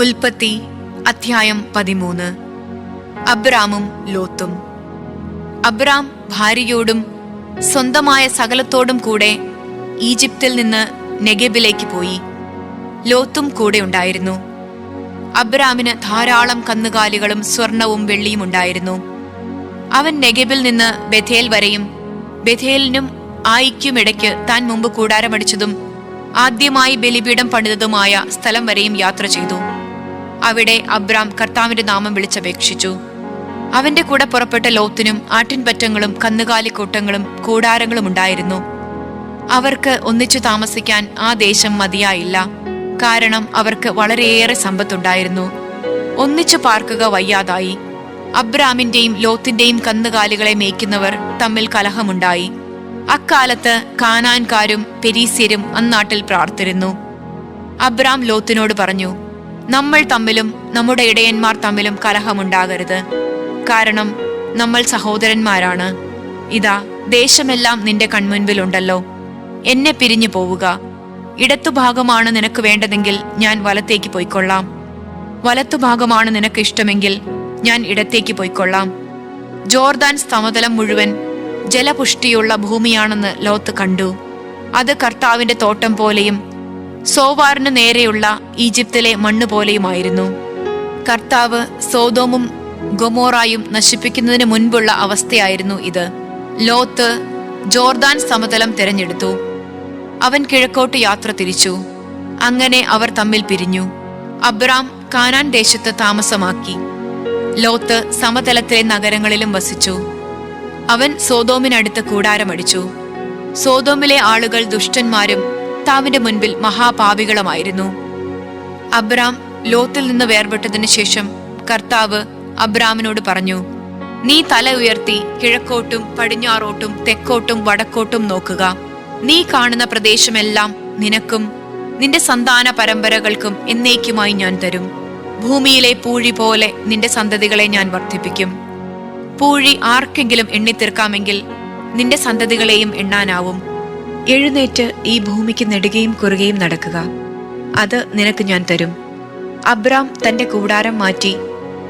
ഉൽപ്പത്തി അധ്യായം പതിമൂന്ന്. അബ്രാമും ലോത്തും. അബ്രാം ഭാര്യയോടും സ്വന്തമായ സകലത്തോടും കൂടെ ഈജിപ്തിൽ നിന്ന് നെഗബിലേക്ക് പോയി. ലോത്തും കൂടെ ഉണ്ടായിരുന്നു. അബ്രാമിന് ധാരാളം കന്നുകാലികളും സ്വർണവും വെള്ളിയും ഉണ്ടായിരുന്നു. അവൻ നെഗബിൽ നിന്ന് ബഥേൽ വരെയും ബഥേലിനും ആയിക്കുമിടയ്ക്ക് താൻ മുമ്പ് കൂടാരമടിച്ചതും ആദ്യമായി ബലിപീഠം പണിതതുമായ സ്ഥലം വരെയും യാത്ര ചെയ്തു. അവിടെ അബ്രാം കർത്താവിന്റെ നാമം വിളിച്ചപേക്ഷിച്ചു. അവന്റെ കൂടെ പുറപ്പെട്ട ലോത്തിനും ആട്ടിൻപറ്റങ്ങളും കന്നുകാലിക്കൂട്ടങ്ങളും കൂടാരങ്ങളും ഉണ്ടായിരുന്നു. അവർക്ക് ഒന്നിച്ചു താമസിക്കാൻ ആ ദേശം മതിയായില്ല. കാരണം അവർക്ക് വളരെയേറെ സമ്പത്തുണ്ടായിരുന്നു. ഒന്നിച്ചു പാർക്കുക വയ്യാതായി. അബ്രാമിന്റെയും ലോത്തിന്റെയും കന്നുകാലികളെ മേയ്ക്കുന്നവർ തമ്മിൽ കലഹമുണ്ടായി. അക്കാലത്ത് കാനാൻകാരും പെരീസ്യരും അന്നാട്ടിൽ പ്രാർത്ഥിരുന്നു അബ്രാം ലോത്തിനോട് പറഞ്ഞു നമ്മൾ തമ്മിലും നമ്മുടെ ഇടയന്മാർ തമ്മിലും കലഹമുണ്ടാകരുത്. കാരണം നമ്മൾ സഹോദരന്മാരാണ്. ഇതാ ദേശമെല്ലാം നിന്റെ കൺമുൻപിലുണ്ടല്ലോ. എന്നെ പിരിഞ്ഞു പോവുക. ഇടത്തുഭാഗമാണ് നിനക്ക് വേണ്ടതെങ്കിൽ ഞാൻ വലത്തേക്ക് പോയിക്കൊള്ളാം. വലത്തുഭാഗമാണ് നിനക്ക് ഇഷ്ടമെങ്കിൽ ഞാൻ ഇടത്തേക്ക് പോയിക്കൊള്ളാം. ജോർദാൻ സമതലം മുഴുവൻ ജലപുഷ്ടിയുള്ള ഭൂമിയാണെന്ന് ലോത്ത് കണ്ടു. അത് കർത്താവിന്റെ തോട്ടം പോലെയും സോവാറിന് നേരെയുള്ള ഈജിപ്തിലെ മണ്ണ് പോലെയുമായിരുന്നു കർത്താവ് സോതോമും ഗൊമോറായും നശിപ്പിക്കുന്നതിന് മുൻപുള്ള അവസ്ഥയായിരുന്നു ഇത്. ലോത്ത് ജോർദാൻ സമതലം തിരഞ്ഞെടുത്തു. അവൻ കിഴക്കോട്ട് യാത്ര തിരിച്ചു. അങ്ങനെ അവർ തമ്മിൽ പിരിഞ്ഞു. അബ്രാം കാനാൻ ദേശത്ത് താമസമാക്കി. ലോത്ത് സമതലത്തിലെ നഗരങ്ങളിലും വസിച്ചു. അവൻ സോതോമിനടുത്ത് കൂടാരമടിച്ചു. സോതോമിലെ ആളുകൾ ദുഷ്ടന്മാരും താവിന്റെ മുൻപിൽ മഹാപാപികളുമായിരുന്നു. അബ്രാം ലോത്തിൽ നിന്ന് വേർപെട്ടതിനു ശേഷം കർത്താവ് അബ്രാമിനോട് പറഞ്ഞു നീ തല ഉയർത്തി കിഴക്കോട്ടും പടിഞ്ഞാറോട്ടും തെക്കോട്ടും വടക്കോട്ടും നോക്കുക. നീ കാണുന്ന പ്രദേശമെല്ലാം നിനക്കും നിന്റെ സന്താന പരമ്പരകൾക്കും എന്നേക്കുമായി ഞാൻ തരും. ഭൂമിയിലെ പൂഴി പോലെ നിന്റെ സന്തതികളെ ഞാൻ വർദ്ധിപ്പിക്കും. പൂഴി ആർക്കെങ്കിലും എണ്ണിത്തീർക്കാമെങ്കിൽ നിന്റെ സന്തതികളെയും എണ്ണാനാവും. എഴുന്നേറ്റ് ഈ ഭൂമിക്ക് നെടുകയും കുറുകയും നടക്കുക. അത് നിനക്ക് ഞാൻ തരും. അബ്രാം തന്റെ കൂടാരം മാറ്റി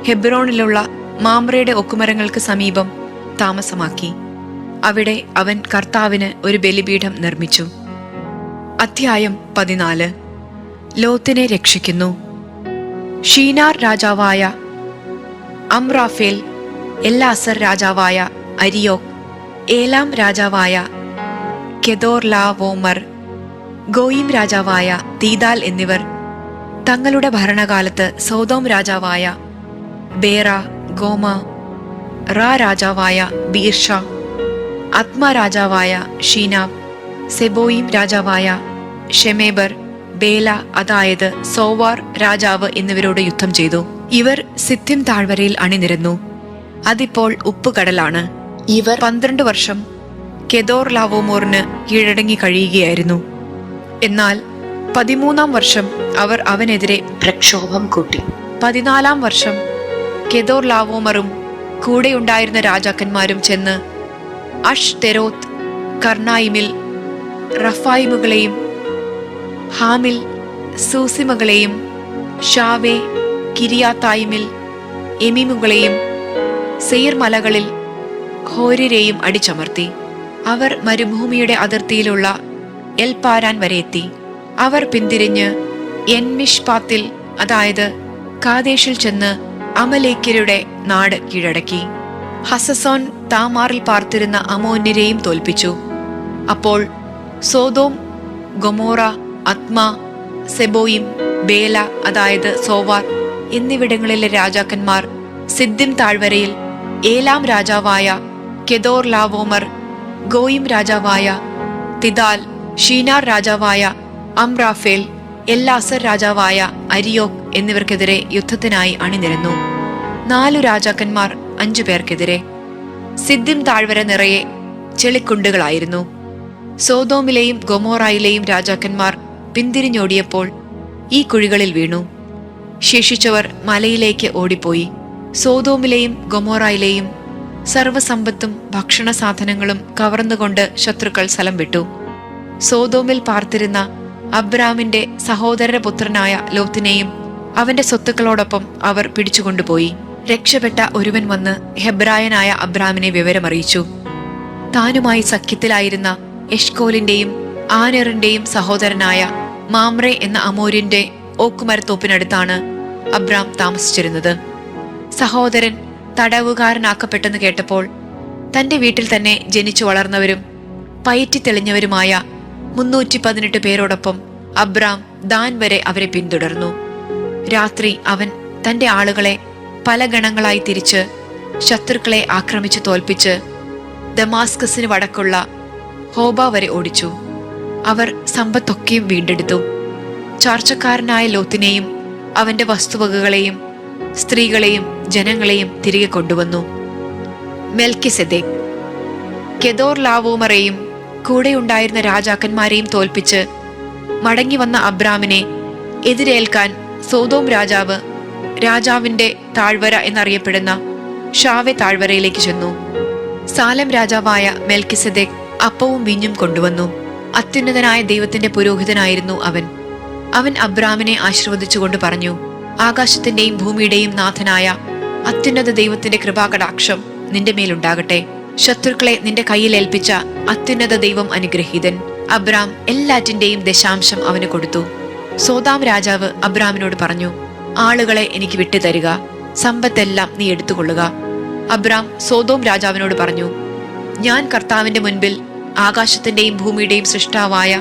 ഹെബ്രോണിലുള്ള മാമ്രയുടെ ഒക്കുമരങ്ങൾക്ക് സമീപം താമസമാക്കി. അവിടെ അവൻ കർത്താവിന് ഒരു ബലിപീഠം നിർമ്മിച്ചു. അധ്യായം പതിനാല്. ലോത്തിനെ രക്ഷിക്കുന്നു. ഷീനാർ രാജാവായ അംറാഫേൽ എല്ലാസർ രാജാവായ അരിയോക് ഏലാം രാജാവായ കെദോർലാവോമർ ഗോയിം രാജാവായ തീദാൽ എന്നിവർ തങ്ങളുടെ ഭരണകാലത്ത് സൗദോം രാജാവായ ബേറ ഗോമ റാ രാജാവായ ബീർഷ ആത്മ രാജാവായ ഷീനാബ് സെബോയിം രാജാവായ ഷെമേബർ ബേല അതായത് സോവാർ രാജാവ് എന്നിവരോട് യുദ്ധം ചെയ്തു. ഇവർ സിദ്ധിം താഴ്വരയിൽ അണിനിരന്നു. അതിപ്പോൾ ഉപ്പുകടലാണ്. ഇവർ പന്ത്രണ്ട് വർഷം കെദോർ ലാവോമോറിന് കീഴടങ്ങി കഴിയുകയായിരുന്നു. എന്നാൽ പതിമൂന്നാം വർഷം അവർ അവനെതിരെ പ്രക്ഷോഭം കൂട്ടി. പതിനാലാം വർഷം കെദോർ ലാവോമറും കൂടെയുണ്ടായിരുന്ന രാജാക്കന്മാരും ചെന്ന് അഷ് തെരോത്ത് കർണായിമിൽ റഫായിമുകളെയും ഹാമിൽ സൂസിമകളെയും ഷാവെ കിരിയാത്തായിമിൽ എമിമുകളെയും സെയർ മലകളിൽ ഹോരിരെയും അടിച്ചമർത്തി. അവർ മരുഭൂമിയുടെ അതിർത്തിയിലുള്ള എൽപാരാൻ വരെ എത്തി. അവർ പിന്തിരിഞ്ഞ് എൻമിഷ്പാത്തിൽ അതായത് കാദേശിൽ ചെന്ന് അമലേക്കരുടെ നാട് കീഴടക്കി. ഹസസോൻ താമാറിൽ പാർത്തിരുന്ന അമോന്യരെയും തോൽപ്പിച്ചു. അപ്പോൾ Sodom Gomorrah Admah Zeboiim Bela അതായത് സോവാർ എന്നിവിടങ്ങളിലെ രാജാക്കന്മാർ സിദ്ദിം താഴ്വരയിൽ ഏലാം രാജാവായ കെദോർ ലാവോമർ ഗോയിം രാജാവായ തിദാൽ ഷീനാർ രാജാവായ അംറാഫേൽ എല്ലാസർ രാജാവായ അരിയോക് എന്നിവർക്കെതിരെ യുദ്ധത്തിനായി അണിനിരന്നു. നാലു രാജാക്കന്മാർ അഞ്ചു പേർക്കെതിരെ. സിദ്ധിം താഴ്വര നിറയെ ചെളിക്കുണ്ടുകളായിരുന്നു. സോതോമിലെയും ഗൊമോറായിലെയും രാജാക്കന്മാർ പിന്തിരിഞ്ഞോടിയപ്പോൾ ഈ കുഴികളിൽ വീണു. ശേഷിച്ചവർ മലയിലേക്ക് ഓടിപ്പോയി. സോതോമിലെയും ഗൊമോറായിലെയും സർവസമ്പത്തും ഭക്ഷണ സാധനങ്ങളും കവർന്നുകൊണ്ട് ശത്രുക്കൾ സ്ഥലം വിട്ടു. സോതോമിൽ പാർത്തിരുന്ന അബ്രാമിന്റെ സഹോദരപുത്രനായ ലോത്തിനെയും അവന്റെ സ്വത്തുക്കളോടൊപ്പം അവർ പിടിച്ചുകൊണ്ടുപോയി. രക്ഷപ്പെട്ട ഒരുവൻ വന്ന് ഹെബ്രായനായ അബ്രാമിനെ വിവരമറിയിച്ചു. താനുമായി സഖ്യത്തിലായിരുന്ന എഷ്കോലിന്റെയും ആനറിന്റെയും സഹോദരനായ മാമ്രെ എന്ന അമോരിന്റെ ഓക്കുമരത്തോപ്പിനടുത്താണ് അബ്രാം താമസിച്ചിരുന്നത്. സഹോദരൻ തടവുകാരനാക്കപ്പെട്ടെന്ന് കേട്ടപ്പോൾ തന്റെ വീട്ടിൽ തന്നെ ജനിച്ചു വളർന്നവരും പയറ്റി തെളിഞ്ഞവരുമായ മുന്നൂറ്റി പതിനെട്ട് പേരോടൊപ്പം അബ്രാം ദാൻ വരെ അവരെ പിന്തുടർന്നു. രാത്രി അവൻ തന്റെ ആളുകളെ പല ഗണങ്ങളായി തിരിച്ച് ശത്രുക്കളെ ആക്രമിച്ച് തോൽപ്പിച്ച് ദമാസ്കസിന് വടക്കുള്ള ഹോബ വരെ ഓടിച്ചു. അവർ സമ്പത്തൊക്കെയും വീണ്ടെടുത്തു. ചാർച്ചക്കാരനായ ലോത്തിനെയും അവന്റെ വസ്തുവകകളെയും സ്ത്രീകളെയും ജനങ്ങളെയും തിരികെ കൊണ്ടുവന്നു. മെൽക്കിസെദേക് കെദോർ ലാവോമറെയും കൂടെയുണ്ടായിരുന്ന രാജാക്കന്മാരെയും തോൽപ്പിച്ച് മടങ്ങി വന്ന അബ്രാമിനെ എതിരേൽക്കാൻ സോതോം രാജാവ് രാജാവിന്റെ താഴ്വര എന്നറിയപ്പെടുന്ന ഷാവെ താഴ്വരയിലേക്ക് ചെന്നു. സാലം രാജാവായ മെൽക്കിസെദേക് അപ്പവും വീഞ്ഞും കൊണ്ടുവന്നു. അത്യുന്നതനായ ദൈവത്തിന്റെ പുരോഹിതനായിരുന്നു അവൻ. അവൻ അബ്രാമിനെ ആശീർവദിച്ചുകൊണ്ട് പറഞ്ഞു ആകാശത്തിന്റെയും ഭൂമിയുടെയും നാഥനായ അത്യുന്നത ദൈവത്തിന്റെ കൃപാകടാക്ഷം നിന്റെ മേലുണ്ടാകട്ടെ. ശത്രുക്കളെ നിന്റെ കയ്യിൽ ഏൽപ്പിച്ച അത്യുന്നത ദൈവം അനുഗ്രഹീതൻ. അബ്രാം എല്ലാറ്റിന്റെയും ദശാംശം അവന് കൊടുത്തു. സോതാം രാജാവ് അബ്രാമിനോട് പറഞ്ഞു ആളുകളെ എനിക്ക് വിട്ടുതരിക. സമ്പത്തെല്ലാം നീ എടുത്തുകൊള്ളുക. അബ്രാം സോതോം രാജാവിനോട് പറഞ്ഞു ഞാൻ കർത്താവിന്റെ മുൻപിൽ ആകാശത്തിന്റെയും ഭൂമിയുടെയും സൃഷ്ടാവായ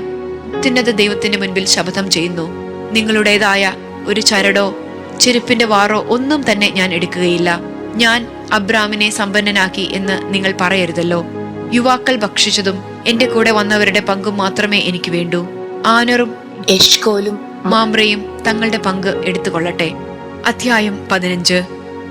അത്യുന്നത ദൈവത്തിന്റെ മുൻപിൽ ശപഥം ചെയ്യുന്നു. നിങ്ങളുടേതായ ഒരു ചരടോ ചെരുപ്പിന്റെ വാറോ ഒന്നും തന്നെ ഞാൻ എടുക്കുകയില്ല. ഞാൻ അബ്രാമിനെ സമ്പന്നനാക്കി എന്ന് നിങ്ങൾ പറയരുതല്ലോ. യുവാക്കൾ ഭക്ഷിച്ചതും എന്റെ കൂടെ വന്നവരുടെ പങ്കും മാത്രമേ എനിക്ക് വേണ്ടൂ. ആനറും യഷ്കോലും മാമ്രയും തങ്ങളുടെ പങ്ക് എടുത്തുകൊള്ളട്ടെ. അധ്യായം പതിനഞ്ച്.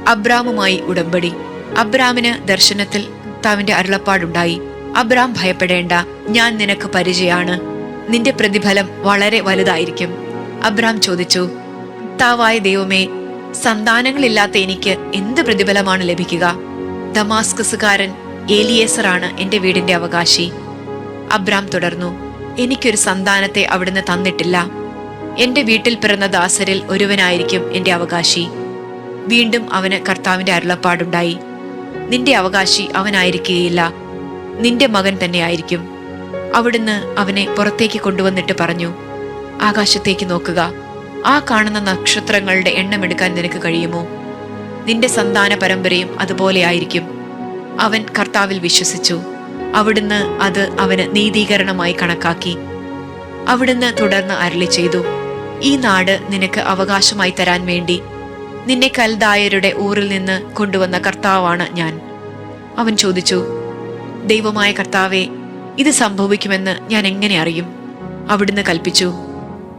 അബ്രാമുമായി ഉടമ്പടി. അബ്രാമിന് ദർശനത്തിൽ കർത്താവിന്റെ അരുളപ്പാടുണ്ടായി. അബ്രാം ഭയപ്പെടേണ്ട ഞാൻ നിനക്ക് പരിചയാണ്. നിന്റെ പ്രതിഫലം വളരെ വലുതായിരിക്കും. അബ്രാം ചോദിച്ചു കർത്താവായ ദൈവമേ സന്താനങ്ങളില്ലാത്ത എനിക്ക് എന്ത് പ്രതിഫലമാണ് ലഭിക്കുക? ദമാസ്കസുകാരൻ ഏലിയേസറാണ് എന്റെ വീടിന്റെ അവകാശി. അബ്രാം തുടർന്നു എനിക്കൊരു സന്താനത്തെ അവിടുന്ന് തന്നിട്ടില്ല. എന്റെ വീട്ടിൽ പിറന്ന ദാസരിൽ ഒരുവനായിരിക്കും എന്റെ അവകാശി. വീണ്ടും അവന് കർത്താവിന്റെ അരുളപ്പാടുണ്ടായി. നിന്റെ അവകാശി അവനായിരിക്കുകയില്ല. നിന്റെ മകൻ തന്നെയായിരിക്കും അവിടുന്ന് അവനെ പുറത്തേക്ക് കൊണ്ടുവന്നിട്ട് പറഞ്ഞു ആകാശത്തേക്ക് നോക്കുക. ആ കാണുന്ന നക്ഷത്രങ്ങളുടെ എണ്ണം എടുക്കാൻ നിനക്ക് കഴിയുമോ? നിന്റെ സന്താന പരമ്പരയും അതുപോലെയായിരിക്കും അവൻ കർത്താവിൽ വിശ്വസിച്ചു. അവിടുന്ന് അത് അവന് നീതീകരണമായി കണക്കാക്കി. അവിടുന്ന് തുടർന്ന് അരളി ചെയ്തു. ഈ നാട് നിനക്ക് അവകാശമായി തരാൻ വേണ്ടി നിന്നെ കൽദായരുടെ ഊറിൽ നിന്ന് കൊണ്ടുവന്ന കർത്താവാണ് ഞാൻ. അവൻ ചോദിച്ചു ദൈവമായ കർത്താവെ ഇത് സംഭവിക്കുമെന്ന് ഞാൻ എങ്ങനെ അറിയും? അവിടുന്ന് കൽപ്പിച്ചു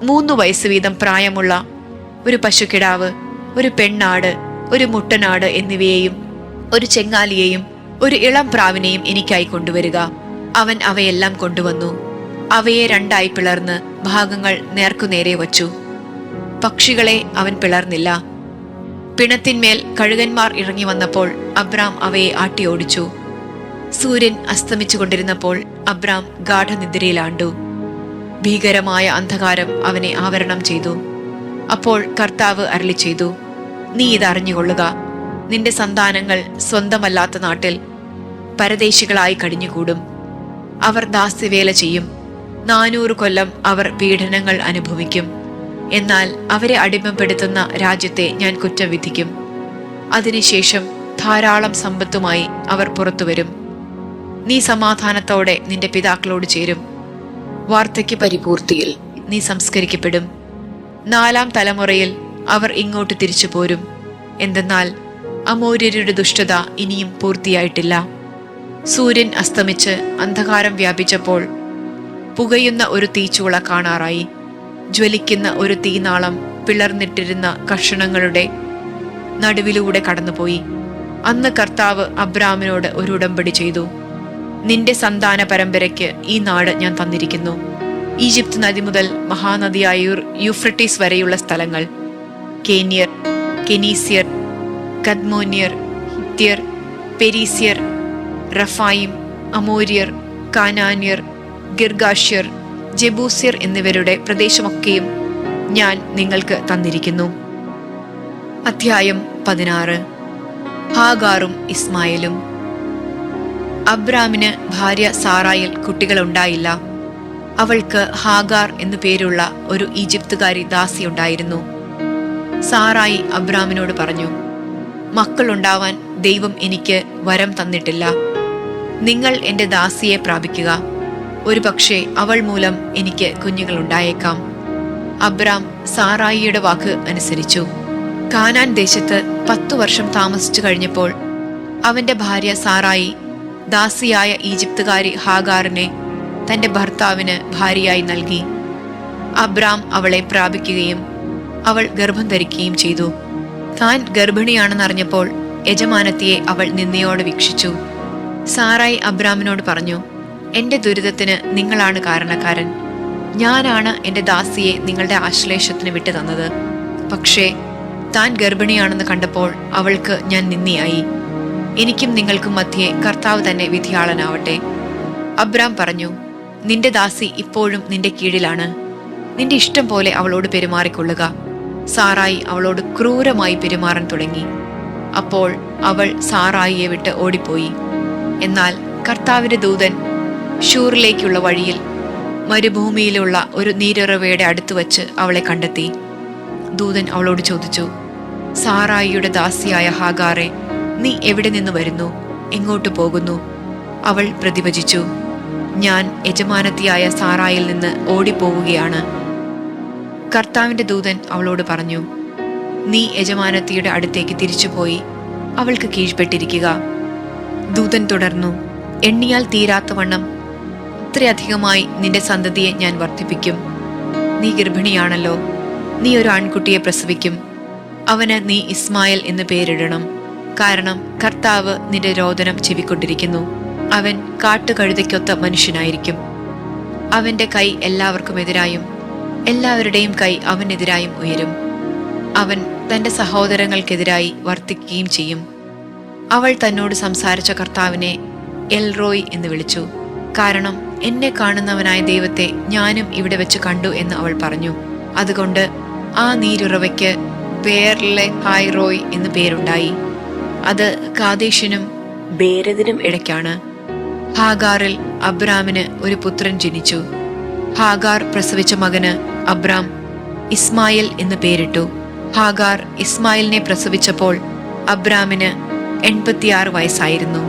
മൂന്ന് വയസ്സ് വീതം പ്രായമുള്ള ഒരു പശുക്കിടാവ് ഒരു പെണ്ണാട് ഒരു മുട്ടനാട് എന്നിവയെയും ഒരു ചെങ്ങാലിയെയും ഒരു ഇളം പ്രാവിനെയും എനിക്കായി കൊണ്ടുവരിക. അവൻ അവയെല്ലാം കൊണ്ടുവന്നു. അവയെ രണ്ടായി പിളർന്ന് ഭാഗങ്ങൾ നേർക്കുനേരെ വച്ചു. പക്ഷികളെ അവൻ പിളർന്നില്ല. പിണത്തിന്മേൽ കഴുകന്മാർ ഇറങ്ങി വന്നപ്പോൾ അബ്രാം അവയെ ആട്ടിയോടിച്ചു. സൂര്യൻ അസ്തമിച്ചു കൊണ്ടിരുന്നപ്പോൾ അബ്രാം ഗാഠനിദ്രയിലാണ്ടു. ഭീകരമായ അന്ധകാരം അവനെ ആവരണം ചെയ്തു. അപ്പോൾ കർത്താവ് അരളി ചെയ്തു നീ ഇതറിഞ്ഞുകൊള്ളുക. നിന്റെ സന്താനങ്ങൾ സ്വന്തമല്ലാത്ത നാട്ടിൽ പരദേശികളായി കഴിഞ്ഞുകൂടും അവർ ദാസ്യവേല ചെയ്യും. നാനൂറ് കൊല്ലം അവർ പീഡനങ്ങൾ അനുഭവിക്കും. എന്നാൽ അവരെ അടിമപ്പെടുത്തുന്ന രാജ്യത്തെ ഞാൻ കുറ്റം വിധിക്കും. അതിനുശേഷം ധാരാളം സമ്പത്തുമായി അവർ പുറത്തുവരും. നീ സമാധാനത്തോടെ നിന്റെ പിതാക്കളോട് ചേരും. വാർദ്ധക്യ പരിപൂർത്തിയിൽ നീ സംസ്കരിക്കപ്പെടും. നാലാം തലമുറയിൽ അവർ ഇങ്ങോട്ട് തിരിച്ചു പോരും. എന്തെന്നാൽ അമൂര്യരുടെ ദുഷ്ടത ഇനിയും പൂർത്തിയായിട്ടില്ല. സൂര്യൻ അസ്തമിച്ച് അന്ധകാരം വ്യാപിച്ചപ്പോൾ പുകയുന്ന ഒരു തീച്ചുള കാണാറായി. ജ്വലിക്കുന്ന ഒരു തീനാളം പിളർന്നിട്ടിരുന്ന കഷണങ്ങളുടെ നടുവിലൂടെ കടന്നുപോയി. അന്ന് കർത്താവ് അബ്രാമിനോട് ഒരു ഉടമ്പടി ചെയ്തു. നിന്റെ സന്താന പരമ്പരയ്ക്ക് ഈ നാട് ഞാൻ തന്നിരിക്കുന്നു. ഈജിപ്ത് നദി മുതൽ മഹാനദിയായ യുഫ്രട്ടീസ് വരെയുള്ള സ്ഥലങ്ങൾ. കേനിയർ കെനീസിയർ കദ്മോനിയർ ഹിത്യർ പെരീസിയർ റഫായിം അമോരിയർ കാനാനിയർ ഗിർഗാഷ്യർ ജെബൂസിയർ എന്നിവരുടെ പ്രദേശമൊക്കെയും ഞാൻ നിങ്ങൾക്ക് തന്നിരിക്കുന്നു. അധ്യായം പതിനാറ്. ഹാഗാറും ഇസ്മായിലും. അബ്രാമിന് ഭാര്യ സാറായിൽ കുട്ടികളുണ്ടായില്ല. അവൾക്ക് ഹാഗാർ എന്നു പേരുള്ള ഒരു ഈജിപ്തുകാരി ദാസി ഉണ്ടായിരുന്നു. സാറായി അബ്രാമിനോട് പറഞ്ഞു മക്കളുണ്ടാവാൻ ദൈവം എനിക്ക് വരം തന്നിട്ടില്ല. നിങ്ങൾ എന്റെ ദാസിയെ പ്രാപിക്കുക. ഒരു പക്ഷേ അവൾ മൂലം എനിക്ക് കുഞ്ഞുങ്ങൾ ഉണ്ടായേക്കാം അബ്രാം സാറായിയുടെ വാക്ക് അനുസരിച്ചു. കാനാൻ ദേശത്ത് പത്തു വർഷം താമസിച്ചു കഴിഞ്ഞപ്പോൾ അവന്റെ ഭാര്യ സാറായി ദാസിയായ ഈജിപ്തുകാരി ഹാഗാറിനെ തന്റെ ഭർത്താവിന് ഭാര്യയായി നൽകി. അബ്രാം അവളെ പ്രാപിക്കുകയും അവൾ ഗർഭം ധരിക്കുകയും ചെയ്തു. താൻ ഗർഭിണിയാണെന്നറിഞ്ഞപ്പോൾ യജമാനത്തിയെ അവൾ നിന്നയോടെ വീക്ഷിച്ചു. സാറായി അബ്രാമിനോട് പറഞ്ഞു എന്റെ ദുരിതത്തിന് നിങ്ങളാണ് കാരണക്കാരൻ. ഞാനാണ് എന്റെ ദാസിയെ നിങ്ങളുടെ ആശ്ലേഷത്തിന് വിട്ടു തന്നത് പക്ഷേ താൻ ഗർഭിണിയാണെന്ന് കണ്ടപ്പോൾ അവൾക്ക് ഞാൻ നിന്നിയായി എനിക്കും നിങ്ങൾക്കും മധ്യേ കർത്താവ് തന്നെ വിധിയാളനാവട്ടെ. അബ്രാം പറഞ്ഞു നിന്റെ ദാസി ഇപ്പോഴും നിന്റെ കീഴിലാണ്. നിന്റെ ഇഷ്ടം പോലെ അവളോട് പെരുമാറിക്കൊള്ളുക. സാറായി അവളോട് ക്രൂരമായി പെരുമാറാൻ തുടങ്ങി. അപ്പോൾ അവൾ സാറായിയെ വിട്ട് ഓടിപ്പോയി. എന്നാൽ കർത്താവിന്റെ ദൂതൻ ഷൂറിലേക്കുള്ള വഴിയിൽ മരുഭൂമിയിലുള്ള ഒരു നീരുറവയുടെ അടുത്ത് വച്ച് അവളെ കണ്ടെത്തി. ദൂതൻ അവളോട് ചോദിച്ചു സാറായിയുടെ ദാസിയായ ഹാഗാറെ നീ എവിടെ നിന്ന് വരുന്നു? എങ്ങോട്ട് പോകുന്നു? അവൾ പ്രതിഭജിച്ചു ഞാൻ യജമാനത്തിയായ സാറായിൽ നിന്ന് ഓടിപ്പോവുകയാണ്. കർത്താവിന്റെ ദൂതൻ അവളോട് പറഞ്ഞു നീ യജമാനത്തിയുടെ അടുത്തേക്ക് തിരിച്ചുപോയി. അവൾക്ക് കീഴ്പ്പെട്ടിരിക്കുക. ദൂതൻ തുടർന്നു എണ്ണിയാൽ തീരാത്തവണ്ണം ഇത്രയധികമായി നിന്റെ സന്തതിയെ ഞാൻ വർദ്ധിപ്പിക്കും. നീ ഗർഭിണിയാണല്ലോ. നീ ഒരു ആൺകുട്ടിയെ പ്രസവിക്കും. അവന് നീ ഇസ്മായിൽ എന്ന് പേരിടണം. കാരണം കർത്താവ് നിന്റെ രോദനം ചെവിക്കൊണ്ടിരിക്കുന്നു. അവൻ കാട്ടുകഴുതയ്ക്കൊത്ത മനുഷ്യനായിരിക്കും. അവന്റെ കൈ എല്ലാവർക്കും എതിരായും എല്ലാവരുടെയും കൈ അവനെതിരായും ഉയരും. അവൻ തന്റെ സഹോദരങ്ങൾക്കെതിരായി വർത്തിക്കുകയും ചെയ്യും. അവൾ തന്നോട് സംസാരിച്ച കർത്താവിനെ എൽറോയ് എന്ന് വിളിച്ചു. കാരണം എന്നെ കാണുന്നവനായ ദൈവത്തെ ഞാനും ഇവിടെ വെച്ച് കണ്ടു എന്ന് അവൾ പറഞ്ഞു. അതുകൊണ്ട് ആ നീരുറവയ്ക്ക് ബേർലെ ഹായ്റോയ് എന്ന് പേരുണ്ടായി. അത് കാദേശിനും ബേരദിനും ഇടയ്ക്കാണ്. ഹാഗാറിൽ അബ്രാമിന് ഒരു പുത്രൻ ജനിച്ചു. ഹാഗാർ പ്രസവിച്ച മകന് അബ്രാം ഇസ്മായിൽ എന്ന് പേരിട്ടു. ഹാഗാർ ഇസ്മായിലിനെ പ്രസവിച്ചപ്പോൾ അബ്രാമിന് എൺപത്തിയാറ് വയസ്സായിരുന്നു.